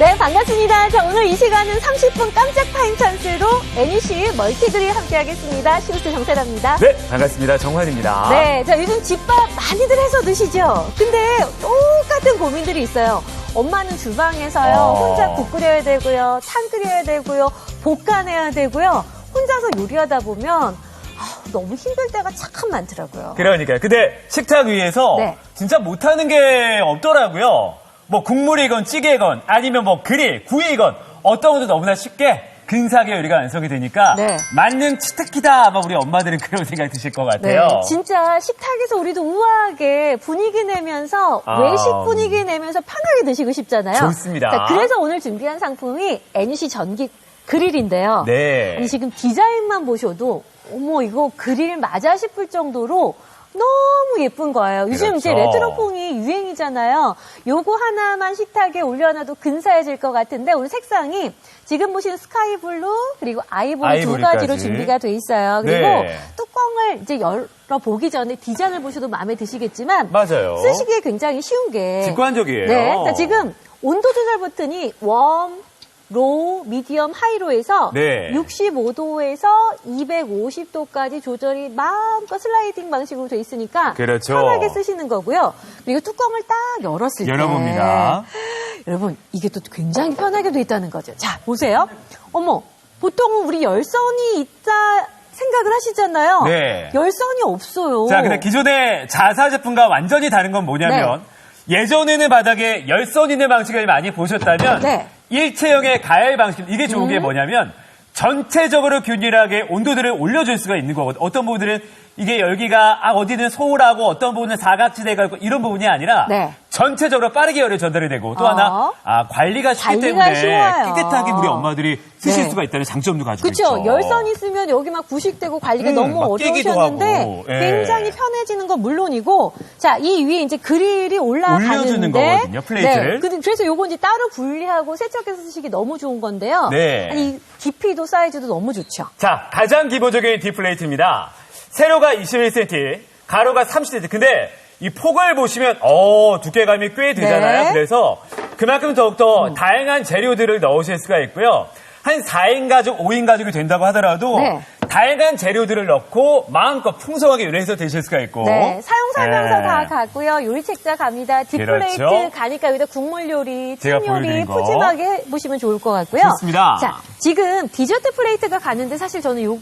네, 반갑습니다. 자, 오늘 이 시간은 30분 깜짝 타임 찬스로 NEC 멀티들이 함께하겠습니다. 시우스 정세라입니다. 네, 반갑습니다. 정환입니다. 네, 자, 요즘 집밥 많이들 해서 드시죠? 근데 똑같은 고민들이 있어요. 엄마는 주방에서요, 어. 혼자 국 끓여야 되고요, 찬 끓여야 되고요, 볶아내야 되고요, 혼자서 요리하다 보면, 아, 너무 힘들 때가 참 많더라고요. 그러니까요. 근데 식탁 위에서 네. 진짜 못하는 게 없더라고요. 뭐 국물이건 찌개건 아니면 뭐 그릴, 구이건 어떤 것도 너무나 쉽게 근사하게 요리가 완성이 되니까 네. 만능 치트키다 아마 우리 엄마들은 그런 생각 드실 것 같아요. 네, 진짜 식탁에서 우리도 우아하게 분위기 내면서 아. 외식 분위기 내면서 편하게 드시고 싶잖아요. 좋습니다. 자, 그래서 오늘 준비한 상품이 NEC 전기 그릴인데요. 네. 아니 지금 디자인만 보셔도 어머 이거 그릴 맞아 싶을 정도로 너무 예쁜 거예요. 요즘 이제 그렇죠. 레트로풍이 유행이잖아요. 요거 하나만 식탁에 올려놔도 근사해질 것 같은데 오늘 색상이 지금 보시는 스카이 블루 그리고 아이보리 두 아이보리까지. 가지로 준비가 돼 있어요. 그리고 네. 뚜껑을 이제 열어보기 전에 디자인을 보셔도 마음에 드시겠지만 맞아요. 쓰시기에 굉장히 쉬운 게 직관적이에요. 네. 자, 지금 온도 조절 버튼이 웜, 로우, 미디엄, 하이로에서 네. 65도에서 250도까지 조절이 마음껏 슬라이딩 방식으로 돼 있으니까 그렇죠. 편하게 쓰시는 거고요. 그리고 뚜껑을 딱 열었을 때 열어봅니다. 여러분 이게 또 굉장히 편하게 돼 있다는 거죠. 자 보세요. 어머 보통은 우리 열선이 있다 생각을 하시잖아요. 네. 열선이 없어요. 자, 근데 기존의 자사 제품과 완전히 다른 건 뭐냐면 예전에는 바닥에 열선 있는 방식을 많이 보셨다면 네. 일체형의 가열 방식 이게 좋은 게 뭐냐면 전체적으로 균일하게 온도들을 올려줄 수가 있는 거거든요. 어떤 부분들은 이게 열기가 아, 어디는 소홀하고 어떤 부분은 사각지대가 있고 이런 부분이 아니라 네. 전체적으로 빠르게 열이 전달이 되고 또 어. 하나 아, 관리가 쉽기 관리가 때문에 쉬워요. 깨끗하게 우리 엄마들이 쓰실 네. 수가 있다는 장점도 가지고 그렇죠. 있죠. 열선 있으면 여기 막 부식되고 관리가 음, 너무 어려우셨는데 예. 굉장히 편해지는 건 물론이고 자 이 위에 이제 그릴이 올라가는데 거거든요, 플레이트를. 네, 그래서 요거 이제 따로 분리하고 세척해서 쓰시기 너무 좋은 건데요. 네. 아니 깊이도 사이즈도 너무 좋죠. 자, 가장 기본적인 디플레이트입니다. 세로가 21cm, 가로가 30cm. 근데 이 폭을 보시면 어 두께감이 꽤 되잖아요. 네. 그래서 그만큼 더욱더 다양한 재료들을 넣으실 수가 있고요. 한 4인 가족, 5인 가족이 된다고 하더라도 네. 다양한 재료들을 넣고 마음껏 풍성하게 요리해서 드실 수가 있고 네, 사용 설명서 네. 다 가고요. 요리 책자 갑니다. 디플레이트 그렇죠. 가니까 여기다 국물 요리, 찜 요리. 푸짐하게 해 보시면 좋을 것 같고요. 좋습니다. 자, 지금 디저트 플레이트가 가는데 사실 저는 요이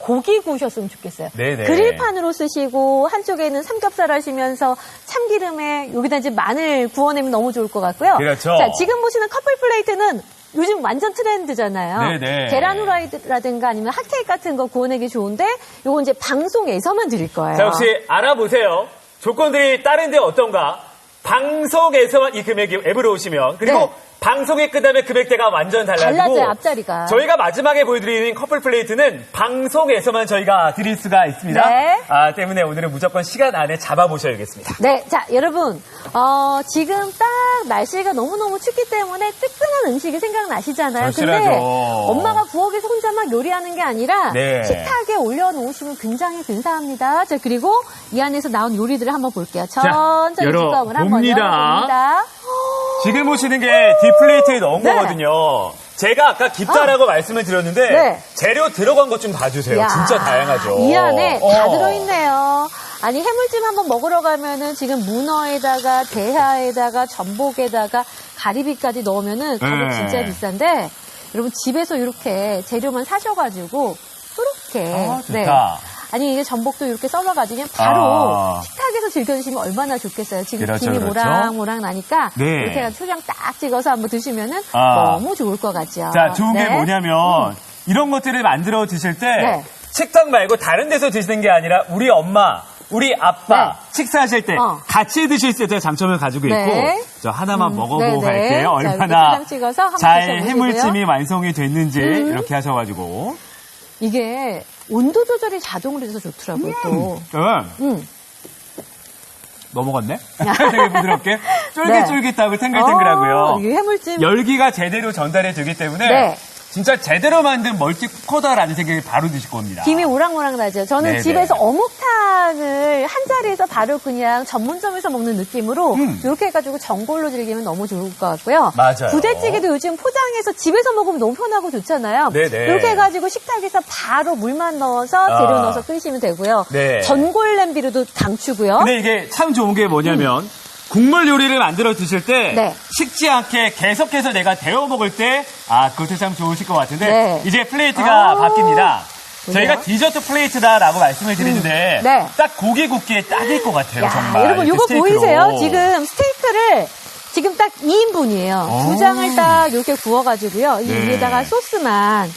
고기 구우셨으면 좋겠어요. 네네. 그릴판으로 쓰시고 한쪽에는 삼겹살 하시면서 참기름에 여기다 이제 마늘 구워내면 너무 좋을 것 같고요. 그렇죠. 자, 지금 보시는 커플 플레이트는 요즘 완전 트렌드잖아요. 네네. 계란 후라이드라든가 아니면 핫케이크 같은 거 구워내기 좋은데 요거 이제 방송에서만 드릴 거예요. 자, 혹시 알아보세요. 조건들이 다른데 어떤가? 방송에서만 이 금액이 앱으로 오시면 그리고 네. 방송이 끝나면 금액대가 완전 달라지고 달라져요, 앞자리가. 저희가 마지막에 보여드리는 커플 플레이트는 방송에서만 저희가 드릴 수가 있습니다. 네. 아, 때문에 오늘은 무조건 시간 안에 잡아보셔야겠습니다. 네, 자, 여러분, 어, 지금 딱 날씨가 너무너무 춥기 때문에 뜨끈한 음식이 생각나시잖아요. 근데 그렇죠. 엄마가 부엌에서 혼자 막 요리하는 게 아니라 네. 식탁에 올려놓으시면 굉장히 근사합니다. 자, 그리고 이 안에서 나온 요리들을 한번 볼게요. 천천히 열어 뚜껑을 한번 봅니다. 열어봅니다. 지금 보시는 게 디플레이트에 넣은 네. 거거든요. 제가 아까 깊다라고 말씀을 드렸는데 네. 재료 들어간 것 좀 봐주세요. 이야, 진짜 다양하죠. 이 안에 다 어. 들어있네요. 아니 해물찜 한번 먹으러 가면은 지금 문어에다가 대하에다가 전복에다가 가리비까지 넣으면은 가격 네. 진짜 비싼데 여러분 집에서 이렇게 재료만 사셔가지고 이렇게 아, 좋다. 아니 이게 전복도 이렇게 썰어가지고 바로 아. 식탁에서 즐겨 드시면 얼마나 좋겠어요. 지금 그렇죠, 김이 그렇죠. 모락모락 나니까 네. 이렇게 해서 초장 딱 찍어서 한번 드시면은 아. 너무 좋을 것 같죠. 자, 좋은 게 네. 뭐냐면 이런 것들을 만들어 드실 때 네. 식탁 말고 다른 데서 드시는 게 아니라 우리 엄마, 우리 아빠 네. 식사하실 때 어. 같이 드실 수 있는 장점을 가지고 있고 네. 저 하나만 음, 먹어보고 네, 네. 갈게요. 자, 얼마나 한번 잘. 해물찜이 완성이 됐는지 음. 이렇게 하셔가지고 이게 온도 조절이 자동으로 돼서 좋더라고요, 또. 음, 음. 넘어갔네? 되게 부드럽게 쫄깃쫄깃하고 탱글탱글하고요. 어, 이게 해물찜. 열기가 제대로 전달해 주기 때문에 네. 진짜 제대로 만든 멀티 쿠커다라는 생각이 바로 드실 겁니다. 김이 오랑오랑 나죠. 저는 네네. 집에서 어묵탕을 한 자리에서 바로 그냥 전문점에서 먹는 느낌으로 음. 이렇게 해가지고 전골로 즐기면 너무 좋을 것 같고요. 맞아요. 부대찌개도 요즘 포장해서 집에서 먹으면 너무 편하고 좋잖아요. 네네. 이렇게 해가지고 식탁에서 바로 물만 넣어서 아. 재료 넣어서 끓이시면 되고요. 네. 전골 냄비로도 강추고요. 근데 이게 참 좋은 게 뭐냐면 국물 요리를 만들어 드실 때 음. 네. 식지 않게 계속해서 내가 데워 먹을 때 아 그것도 참 좋으실 것 같은데 네. 이제 플레이트가 아. 바뀝니다. 저희가 디저트 플레이트다라고 말씀을 드리는데 음. 네. 딱 고기 굽기에 딱일 것 같아요. 야, 정말 여러분 이거. 보이세요? 지금 스테이크를 지금 딱 2인분이에요. 오. 두 장을 딱 이렇게 구워가지고요. 이 네. 위에다가 소스만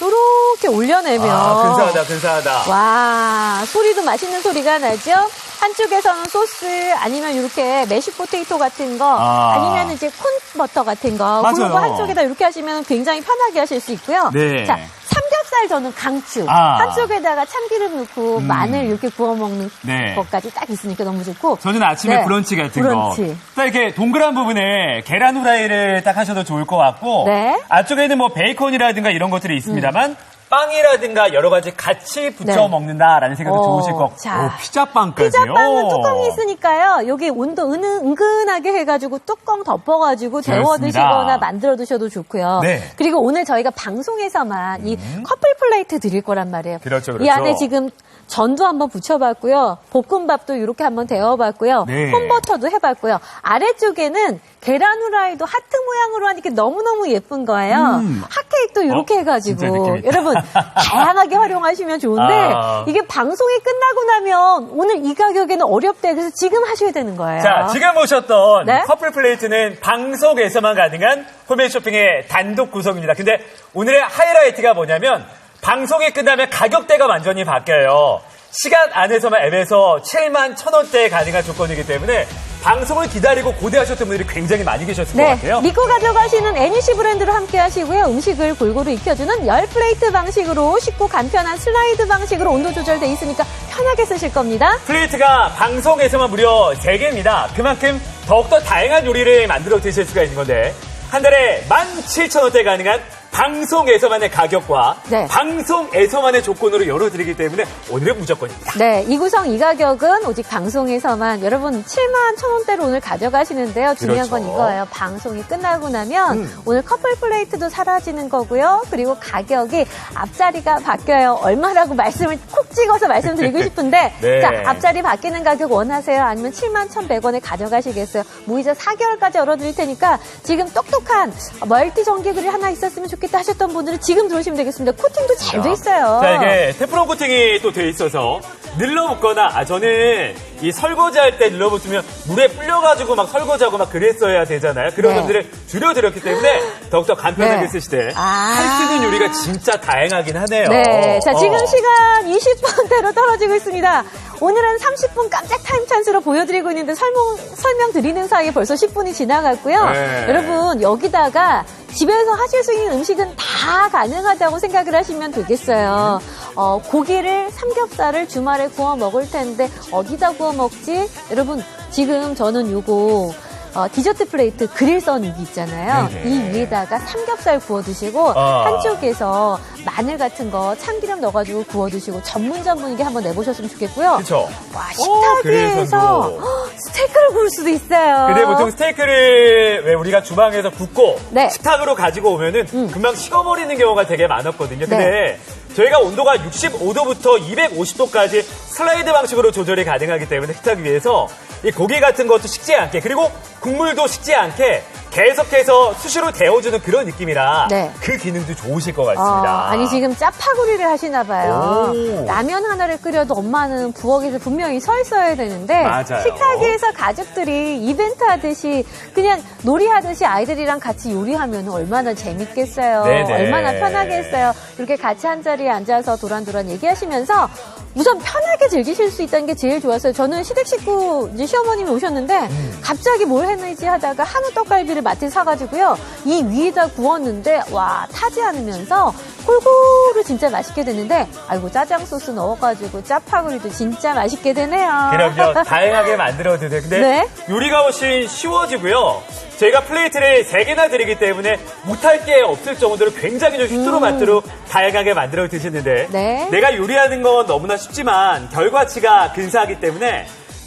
이렇게 올려내면 아 근사하다 근사하다. 와 소리도 맛있는 소리가 나죠. 한쪽에서는 소스 아니면 이렇게 메쉬 포테이토 같은 거 아. 아. 니면 이제 콘버터 같은 거 맞아요. 그런 거 한쪽에다 이렇게 하시면 굉장히 편하게 하실 수 있고요. 네. 자 삼겹살 저는 강추 아. 한쪽에다가 참기름 넣고 음. 마늘 이렇게 구워 먹는 네. 것까지 딱 있으니까 너무 좋고 저는 아침에 네. 브런치 같은 브런치. 거. 딱 이렇게 동그란 부분에 계란 후라이를 딱 하셔도 좋을 것 같고. 네. 앞쪽에는 뭐 베이컨이라든가 이런 것들이 있습니다만. 빵이라든가 여러 가지 같이 붙여 네. 먹는다라는 생각도 어, 좋으실 것 같고. 피자빵까지요. 피자빵은 뚜껑이 있으니까요. 여기 온도 은, 은근하게 해가지고 뚜껑 덮어가지고 데워. 드시거나 만들어 드셔도 좋고요. 네. 그리고 오늘 저희가 방송에서만 이 커플 플레이트 드릴 거란 말이에요. 그렇죠, 이 그렇죠. 안에 지금 전도 한번 붙여봤고요. 볶음밥도 이렇게 한번 데워봤고요. 네. 홈버터도 해봤고요. 아래쪽에는 계란 후라이도 하트 모양으로 하니까 너무너무 예쁜 거예요. 음. 핫케이크도 이렇게 어, 해가지고. 여러분 다양하게 활용하시면 좋은데 아. 이게 방송이 끝나고 나면 오늘 이 가격에는 어렵대. 그래서 지금 하셔야 되는 거예요. 자, 지금 보셨던 네? 커플 플레이트는 방송에서만 가능한 홈앤 쇼핑의 단독 구성입니다. 근데 오늘의 하이라이트가 뭐냐면 방송이 끝나면 가격대가 완전히 바뀌어요. 시간 안에서만 앱에서 7만 1천 원대에 가능한 조건이기 때문에 방송을 기다리고 고대하셨던 분들이 굉장히 많이 계셨을 것 네, 같아요. 믿고 가져가시는 애니시 브랜드로 함께 하시고요. 음식을 골고루 익혀주는 열 플레이트 방식으로 쉽고 간편한 슬라이드 방식으로 온도 조절돼 있으니까 편하게 쓰실 겁니다. 플레이트가 방송에서만 무려 3개입니다. 그만큼 더욱더 다양한 요리를 만들어 드실 수가 있는 건데 한 달에 17,000원대 가능한 방송에서만의 가격과 네. 방송에서만의 조건으로 열어드리기 때문에 오늘은 무조건입니다. 네, 이 구성 이 가격은 오직 방송에서만 여러분 7만 천 원대로 오늘 가져가시는데요. 중요한 건 그렇죠. 이거예요. 방송이 끝나고 나면 음. 오늘 커플 플레이트도 사라지는 거고요. 그리고 가격이 앞자리가 바뀌어요. 얼마라고 말씀을 콕 찍어서 말씀드리고 싶은데 네. 자, 앞자리 바뀌는 가격 원하세요? 아니면 7만 1,100원에 가져가시겠어요? 무이자 4개월까지 열어드릴 테니까 지금 똑똑한 멀티 전기 그릴 하나 있었으면 좋겠 다 하셨던 분들은 지금 들어오시면 되겠습니다. 코팅도 잘 돼 있어요. 자, 이게 테프론 코팅이 또 돼 있어서 늘러붙거나, 아, 저는 이 설거지할 때 늘러붙으면 물에 불려가지고 막 설거지하고 막 그랬어야 되잖아요. 그런 네. 것들을 줄여드렸기 때문에 더욱더 간편하게 네. 쓰실 때 아. 할수 있는 요리가 진짜 다양하긴 하네요. 네. 자, 지금 어. 시간 20분대로 떨어지고 있습니다. 오늘은 30분 깜짝 타임 찬스로 보여드리고 있는데 설명, 설명 드리는 사이에 벌써 10분이 지나갔고요. 네. 여러분, 여기다가 집에서 하실 수 있는 음식은 다 가능하다고 생각을 하시면 되겠어요. 어, 고기를, 삼겹살을 주말에 구워 먹을 텐데 어디다 구워 먹지? 여러분, 지금 저는 요거 어, 디저트 플레이트 그릴 선 여기 있잖아요. 네네. 이 위에다가 삼겹살 구워 드시고 아. 한쪽에서 마늘 같은 거 참기름 넣어가지고 구워 드시고 전문점 분위기 한번 내보셨으면 좋겠고요. 그렇죠. 와 어, 식탁 그릴 위에서 선도. 헉, 스테이크를 구울 수도 있어요. 근데 보통 스테이크를 왜 우리가 주방에서 굽고 네. 식탁으로 가지고 오면은 음. 금방 식어버리는 경우가 되게 많았거든요. 근데 네. 저희가 온도가 65도부터 250도까지 슬라이드 방식으로 조절이 가능하기 때문에 식탁 위에서 이 고기 같은 것도 식지 않게 그리고 국물도 식지 않게 계속해서 수시로 데워주는 그런 느낌이라 네. 그 기능도 좋으실 것 어, 같습니다. 아니 지금 짜파구리를 하시나 봐요. 오. 라면 하나를 끓여도 엄마는 부엌에서 분명히 서 있어야 되는데 맞아요. 식탁 위에서 가족들이 이벤트 하듯이 그냥 놀이하듯이 아이들이랑 같이 요리하면 얼마나 재밌겠어요. 네네. 얼마나 편하겠어요. 이렇게 같이 한 자리에 앉아서 도란도란 얘기하시면서 우선 편하게 즐기실 수 있다는 게 제일 좋았어요. 저는 시댁 식구 이제 시어머님이 오셨는데 음. 갑자기 뭘 했는지 하다가 한우 떡갈비를 마트에 사가지고요. 이 위에다 구웠는데 와 타지 않으면서 골고루 진짜 맛있게 됐는데 아이고 짜장 소스 넣어가지고 짜파구리도 진짜 맛있게 되네요. 그럼요. 다양하게 만들어도. 근데 네. 요리가 훨씬 쉬워지고요. 저희가 플레이트를 세개나 드리기 때문에 못할 게 없을 정도로 굉장히 좀 휘뚜루 마뚜루 다양하게 만들어 드시는데 네. 내가 요리하는 건 너무나 쉽지만 결과치가 근사하기 때문에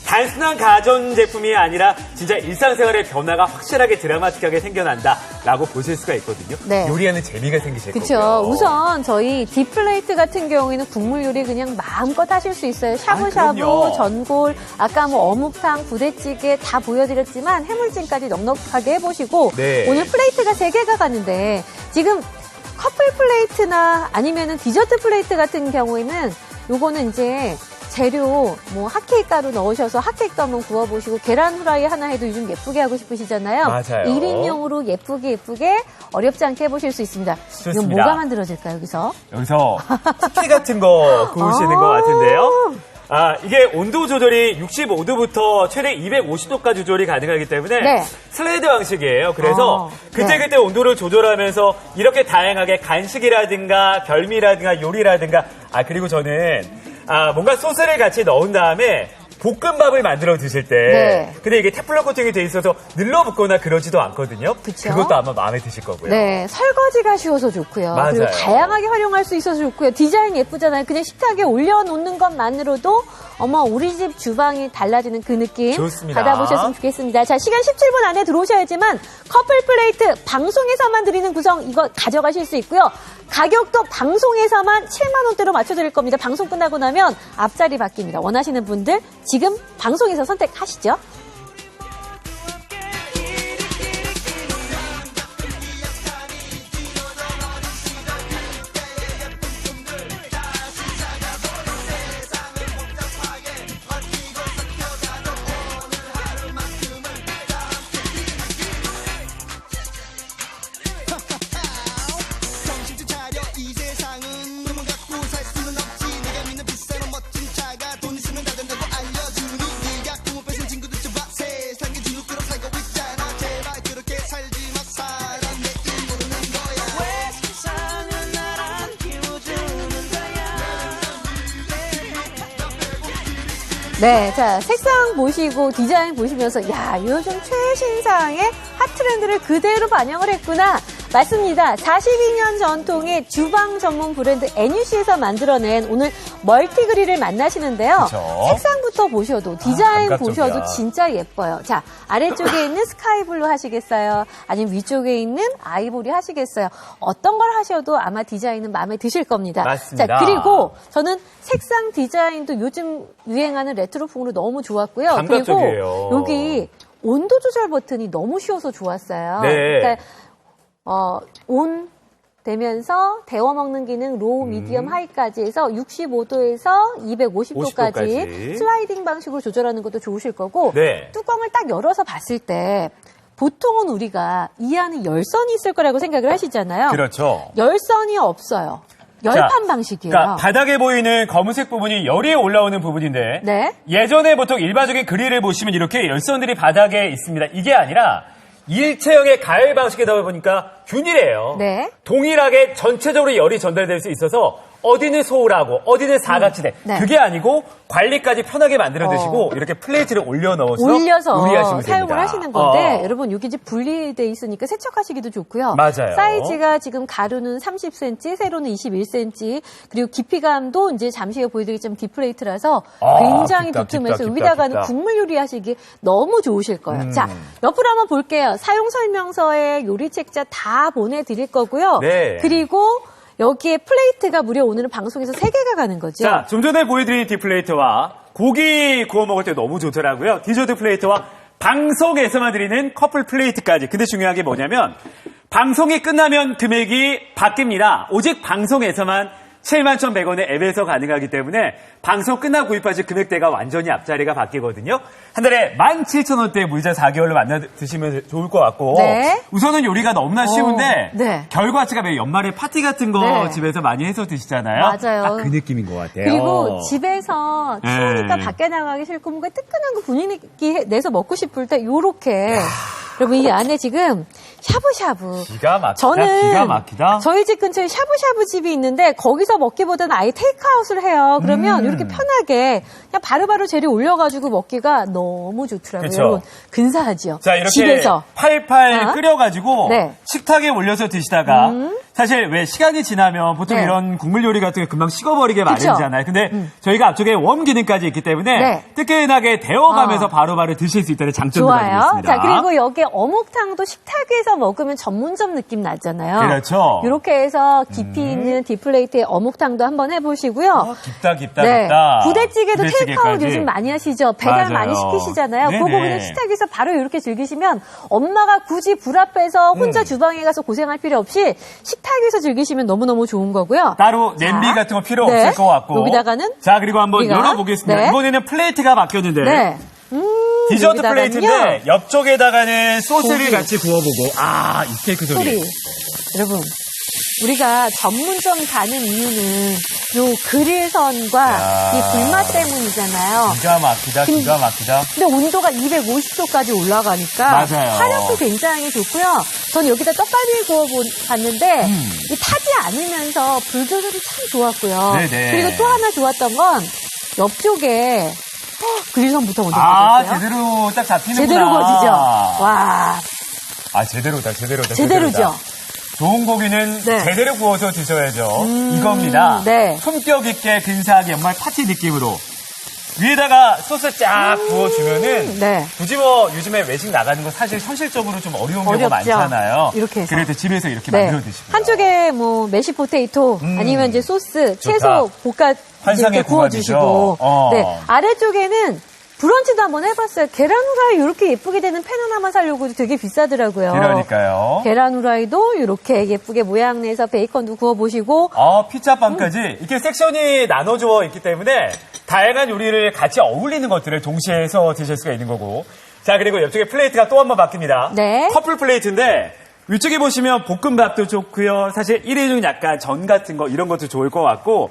단순한 가전 제품이 아니라 진짜 일상생활의 변화가 확실하게 드라마틱하게 생겨난다라고 보실 수가 있거든요. 네. 요리하는 재미가 생기실 그렇죠. 거고요. 우선 저희 딥플레이트 같은 경우에는 국물 요리 그냥 마음껏 하실 수 있어요. 샤브샤브, 아. 전골, 아까 뭐 어묵탕, 부대찌개 다 보여드렸지만 해물찜까지 넉넉하게 해보시고 네. 오늘 플레이트가 세 개가 가는데 지금 커플 플레이트나 아니면은 디저트 플레이트 같은 경우에는 요거는 이제 재료 뭐 핫케이크 가루 넣으셔서 핫케이크도 한번 구워보시고 계란 후라이 하나 해도 요즘 예쁘게 하고 싶으시잖아요. 맞아요. 1인용으로 예쁘게 예쁘게 어렵지 않게 해보실 수 있습니다. 이건 좋습니다. 뭐가 만들어질까요, 여기서? 여기서 쿠키 같은 거 구우시는 아. 것 같은데요. 아, 이게 온도 조절이 65도부터 최대 250도까지 조절이 가능하기 때문에 네. 슬라이드 방식이에요. 그래서 아, 그때그때 온도를 조절하면서 이렇게 다양하게 간식이라든가 별미라든가 요리라든가 아, 그리고 저는 아, 뭔가 소스를 같이 넣은 다음에 볶음밥을 만들어 드실 때 네. 근데 이게 테플러 코팅이 돼 있어서 늘러붙거나 그러지도 않거든요. 그쵸? 것도 아마 마음에 드실 거고요. 네, 설거지가 쉬워서 좋고요. 맞아요. 그리고 다양하게 활용할 수 있어서 좋고요. 디자인 예쁘잖아요. 그냥 식탁에 올려놓는 것만으로도 어머 우리 집 주방이 달라지는 그 느낌 좋습니다. 받아보셨으면 좋겠습니다. 자 시간 17분 안에 들어오셔야지만 커플 플레이트 방송에서만 드리는 구성 이거 가져가실 수 있고요. 가격도 방송에서만 7만 원대로 맞춰드릴 겁니다. 방송 끝나고 나면 앞자리 바뀝니다. 원하시는 분들 지금 방송에서 선택하시죠. 네, 자, 색상 보시고 디자인 보시면서, 야, 요즘 최신상의 핫 트렌드를 그대로 반영을 했구나. 맞습니다. 42년 전통의 주방 전문 브랜드 NUC에서 만들어낸 오늘 멀티그릴을 만나시는데요. 그쵸. 색상부터 보셔도, 디자인 감각적이야. 보셔도 진짜 예뻐요. 자, 아래쪽에 있는 스카이블루 하시겠어요? 아니면 위쪽에 있는 아이보리 하시겠어요? 어떤 걸 하셔도 아마 디자인은 마음에 드실 겁니다. 맞습니다. 자, 그리고 저는 색상 디자인도 요즘 유행하는 레트로풍으로 너무 좋았고요. 감각적이에요. 그리고 여기 온도 조절 버튼이 너무 쉬워서 좋았어요. 네. 그러니까 어, 온 되면서 데워 먹는 기능 로우, 음. 미디엄, 하이까지 해서 65도에서 250도까지 50도까지. 슬라이딩 방식으로 조절하는 것도 좋으실 거고 네. 뚜껑을 딱 열어서 봤을 때 보통은 우리가 이 안에 열선이 있을 거라고 생각을 하시잖아요. 그렇죠. 열선이 없어요. 열판 자, 방식이에요. 그러니까 바닥에 보이는 검은색 부분이 열이 올라오는 부분인데 네. 예전에 보통 일반적인 그릴을 보시면 이렇게 열선들이 바닥에 있습니다. 이게 아니라 일체형의 가열 방식이다 보니까 균일해요. 네. 동일하게 전체적으로 열이 전달될 수 있어서 어디는 소홀하고 어디는 사각지대. 네. 그게 아니고 관리까지 편하게 만들어 드시고 어. 이렇게 플레이트를 올려 넣어서 올려서 요리하시면 사용을 됩니다. 하시는 건데 어. 여러분 여기 이제 분리돼 있으니까 세척하시기도 좋고요. 맞아요. 사이즈가 지금 가루는 30cm, 세로는 21cm, 그리고 깊이감도 이제 잠시 후에 보여드리겠지만 디플레이트라서 아, 굉장히 깊다, 두툼해서 깊다, 여기다가는 깊다. 국물 요리하시기 너무 좋으실 거예요. 음. 자, 옆으로 한번 볼게요. 사용 설명서에 요리 책자 다 보내드릴 거고요. 네. 그리고 여기에 플레이트가 무려 오늘은 방송에서 3개가 가는 거죠. 자, 좀 전에 보여드린 디플레이트와 고기 구워 먹을 때 너무 좋더라고요. 디저트 플레이트와 방송에서만 드리는 커플 플레이트까지. 근데 중요한 게 뭐냐면 방송이 끝나면 금액이 바뀝니다. 오직 방송에서만 71,100원의 앱에서 가능하기 때문에 방송 끝나고 구입하실 금액대가 완전히 앞자리가 바뀌거든요. 한 달에 17,000원대 무이자 4개월로 만나 드시면 좋을 것 같고 네. 우선은 요리가 너무나 쉬운데 네. 결과치가 왜 연말에 파티 같은 거 네. 집에서 많이 해서 드시잖아요. 맞아요. 딱 그 느낌인 것 같아요. 그리고 집에서 추우니까 네. 밖에 나가기 싫고 뭔가 뜨끈한 거 분위기 내서 먹고 싶을 때 요렇게 여러분 이 안에 지금 샤브샤브. 기가 막히다. 저는 기가 막히다. 저희 집 근처에 샤브샤브 집이 있는데 거기서 먹기보다는 아예 테이크아웃을 해요. 그러면 음. 이렇게 편하게 그냥 바로바로 재료 올려가지고 먹기가 너무 좋더라고요. 그쵸. 여러분 근사하죠. 자, 이렇게 집에서 팔팔 어? 끓여가지고 네. 식탁에 올려서 드시다가 사실 왜 시간이 지나면 보통 네. 이런 국물 요리 같은 게 금방 식어버리게 그쵸. 마련이잖아요. 근데 저희가 앞쪽에 웜 기능까지 있기 때문에 네. 뜨끈하게 데워가면서 어. 바로바로 드실 수 있다는 장점도 가지고 좋아요. 있습니다. 자, 그리고 여기에 어묵탕도 식탁에서 먹으면 전문점 느낌 나잖아요. 그렇죠. 이렇게 해서 깊이 있는 딥플레이트의 어묵탕도 한번 해보시고요. 어, 깊다 깊다 네. 깊다. 부대찌개도 테이크아웃. 요즘 많이 하시죠. 배달 맞아요. 많이 시키시잖아요. 네네. 그거 그냥 식탁에서 바로 이렇게 즐기시면 엄마가 굳이 불 앞에서 음. 혼자 주방에 가서 고생할 필요 없이 식탁에서 즐기시면 너무너무 좋은 거고요. 따로 자, 냄비 같은 거 필요 네. 없을 것 같고. 여기다가는 자 그리고 한번 우리가, 열어보겠습니다. 네. 이번에는 플레이트가 바뀌었는데 네. 음, 디저트. 플레이트인데 옆쪽에다가는 소스를 고기. 같이 구워보고 아 이 케이크 소리. 소리. 여러분, 우리가 전문점 가는 이유는 요 그릴선과 야. 이 불맛 때문이잖아요. 기가 막히다 근- 기가 막히다. 근데 온도가 250도까지 올라가니까 맞아요. 화력도 굉장히 좋고요. 전 여기다 떡갈비를 구워 봤는데 음. 이 타지 않으면서 불 조절이 참 좋았고요. 네네. 그리고 또 하나 좋았던 건 옆쪽에 헉, 그릴선부터 먼저 아 구워줬어요. 제대로 딱 잡히는구나. 제대로 구워지죠. 와, 아 제대로다 제대로다. 제대로죠. 제대로다. 좋은 고기는 네. 제대로 구워서 드셔야죠. 음, 이겁니다. 네. 품격 있게 근사하게 정말 파티 느낌으로 위에다가 소스 쫙 구워주면은 네. 굳이 뭐 요즘에 외식 나가는 거 사실 현실적으로 좀 어려운 경우가 어렵죠. 많잖아요. 이렇게 해서. 그래도 집에서 이렇게 네. 만들어 드시고 한쪽에 뭐 메시 포테이토 음. 아니면 이제 소스, 좋다. 채소 볶아 환상의 구워주시고. 어. 네 아래쪽에는 브런치도 한번 해봤어요. 계란 후라이 이렇게 예쁘게 되는 팬 하나만 사려고 되게 비싸더라고요. 그러니까요. 계란 후라이도 이렇게 예쁘게 모양 내서 베이컨도 구워보시고 아, 피자빵까지 이렇게 섹션이 나눠져 있기 때문에 다양한 요리를 같이 어울리는 것들을 동시에 해서 드실 수가 있는 거고. 자, 그리고 옆쪽에 플레이트가 또 한 번 바뀝니다. 네. 커플 플레이트인데 위쪽에 보시면 볶음밥도 좋고요. 사실 일회용 약간 전 같은 거 이런 것도 좋을 것 같고.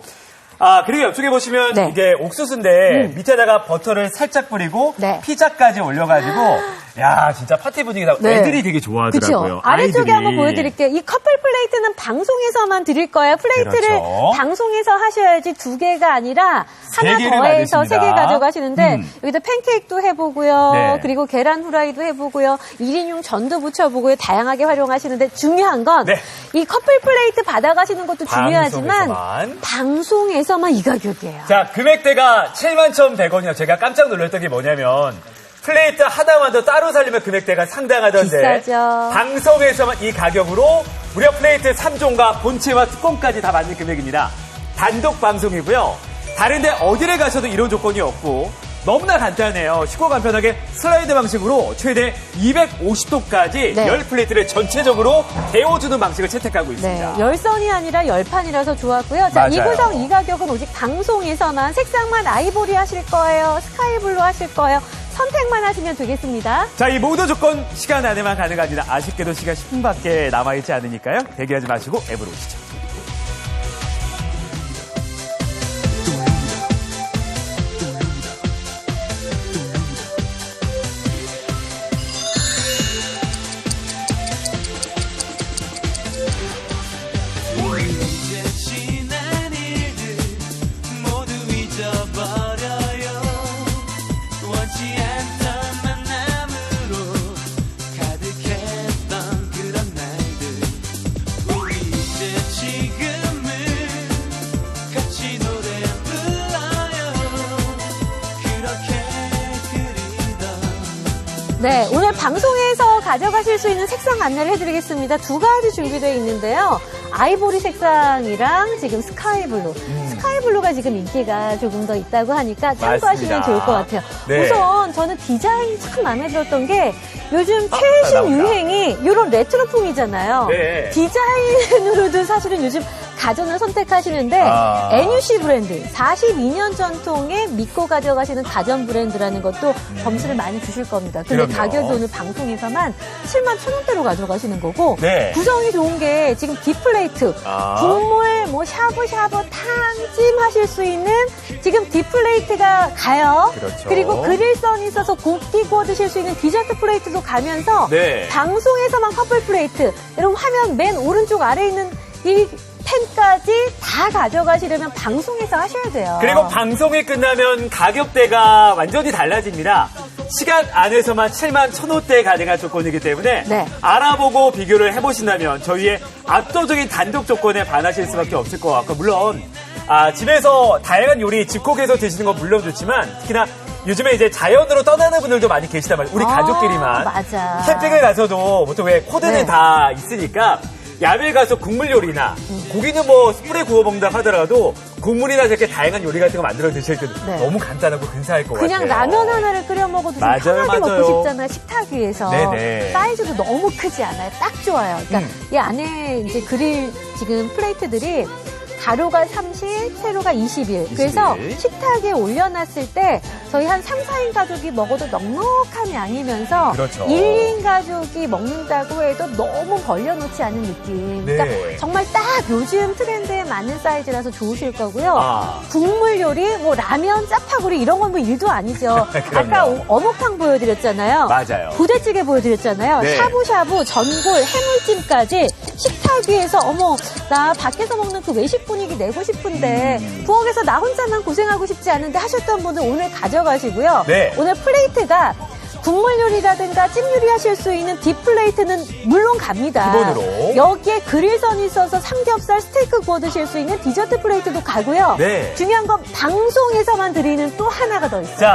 아, 그리고 옆쪽에 보시면 네. 이게 옥수수인데 밑에다가 버터를 살짝 뿌리고 네. 피자까지 올려가지고 야, 진짜 파티 분위기다. 네. 애들이 되게 좋아하더라고요. 그렇죠. 아래쪽에 아이들이. 한번 보여드릴게요. 이 커플 플레이트는 방송에서만 드릴 거예요. 플레이트를 그렇죠. 방송에서 하셔야지 두 개가 아니라 하나 더해서 세 개. 가져가시는데 음. 여기다 팬케이크도 해보고요. 네. 그리고 계란 후라이도 해보고요. 1인용 전도 붙여보고요. 다양하게 활용하시는데 중요한 건이 네. 커플 플레이트 받아가시는 것도 중요하지만 방송에서만. 방송에서만 이 가격이에요. 자, 금액대가 71,100원이요. 제가 깜짝 놀랐던 게 뭐냐면 플레이트 하나만 더 따로 살리면 금액대가 상당하던데 비싸죠. 방송에서만 이 가격으로 무려 플레이트 3종과 본체와 뚜껑까지 다 맞는 금액입니다. 단독 방송이고요. 다른데 어디를 가셔도 이런 조건이 없고 너무나 간단해요. 쉽고 간편하게 슬라이드 방식으로 최대 250도까지 네. 열 플레이트를 전체적으로 데워주는 방식을 채택하고 네, 있습니다. 열선이 아니라 열판이라서 좋았고요. 자, 이 맞아요. 구성 이 가격은 오직 방송에서만 색상만 아이보리 하실 거예요, 스카이블루 하실 거예요. 선택만 하시면 되겠습니다. 자, 이 모든 조건 시간 안에만 가능합니다. 아쉽게도 시간 10분밖에 남아있지 않으니까요. 대기하지 마시고 앱으로 오시죠. 네, 오늘 방송에서 가져가실 수 있는 색상 안내를 해드리겠습니다. 두 가지 준비되어 있는데요. 아이보리 색상이랑 지금 스카이블루. 스카이블루가 지금 인기가 조금 더 있다고 하니까 참고하시면 맞습니다. 좋을 것 같아요. 네. 우선 저는 디자인이 참 마음에 들었던 게 요즘 아, 최신 나온다. 유행이 이런 레트로풍이잖아요. 네. 디자인으로도 사실은 요즘 가전을 선택하시는데 아. NUC 브랜드 42년 전통의 믿고 가져가시는 가전 브랜드라는 것도 점수를 많이 주실 겁니다. 근데 그럼요. 가격이 오늘 방송에서만 7만 천 원대로 가져가시는 거고 네. 구성이 좋은 게 지금 디플레이트 아. 국물 뭐 샤브샤브 탕찜 하실 수 있는 지금 디플레이트가 가요. 그렇죠. 리고 그릴선이 있어서 곱게 구워 드실 수 있는 디저트 플레이트도 가면서 네. 방송에서만 커플 플레이트 여러분 화면 맨 오른쪽 아래에 있는 이 펜까지 다 가져가시려면 방송에서 하셔야 돼요. 그리고 방송이 끝나면 가격대가 완전히 달라집니다. 시간 안에서만 7만 1,000원대 가능한 조건이기 때문에 네. 알아보고 비교를 해보신다면 저희의 압도적인 단독 조건에 반하실 수밖에 없을 것 같고 물론 아, 집에서 다양한 요리 집콕해서 드시는 건 물론 좋지만 특히나 요즘에 이제 자연으로 떠나는 분들도 많이 계시단 말이에요. 우리 아, 가족끼리만. 맞아. 캠핑을 가서도 보통 왜 코드는 네. 다 있으니까 야외 가서 국물 요리나 고기는 뭐 숯불에 구워 먹는다 하더라도 국물이나 저렇게 다양한 요리 같은 거 만들어 드실 때 네. 너무 간단하고 근사할 것 그냥 같아요. 라면 하나를 끓여 먹어도 좀 맞아요, 편하게 맞아요. 먹고 싶잖아요. 식탁 위에서. 네네. 사이즈도 너무 크지 않아요. 딱 좋아요. 그러니까 음. 이 안에 이제 그릴 지금 플레이트들이 가로가 30, 세로가 21. 그래서 21. 식탁에 올려놨을 때 저희 한 3, 4인 가족이 먹어도 넉넉한 양이면서 그렇죠. 1인 가족이 먹는다고 해도 너무 벌려놓지 않은 느낌. 네. 그러니까 정말 딱 요즘 트렌드에 맞는 사이즈라서 좋으실 거고요. 아. 국물 요리, 뭐 라면, 짜파구리 이런 건 뭐 일도 아니죠. 아까 오- 어묵탕 보여드렸잖아요. 맞아요. 부대찌개 보여드렸잖아요. 네. 샤브샤브, 전골, 해물찜까지 식탁 위에서 어머 나 밖에서 먹는 그 외식 분위기 내고 싶은데 음. 부엌에서 나 혼자만 고생하고 싶지 않은데 하셨던 분은 오늘 가져가시고요. 네. 오늘 플레이트가 국물 요리라든가 찜 요리 하실 수 있는 딥플레이트는 물론 갑니다. 기본으로. 여기에 그릴선이 있어서 삼겹살, 스테이크 구워 드실 수 있는 디저트 플레이트도 가고요. 네. 중요한 건 방송에서만 드리는 또 하나가 더 있어요. 자,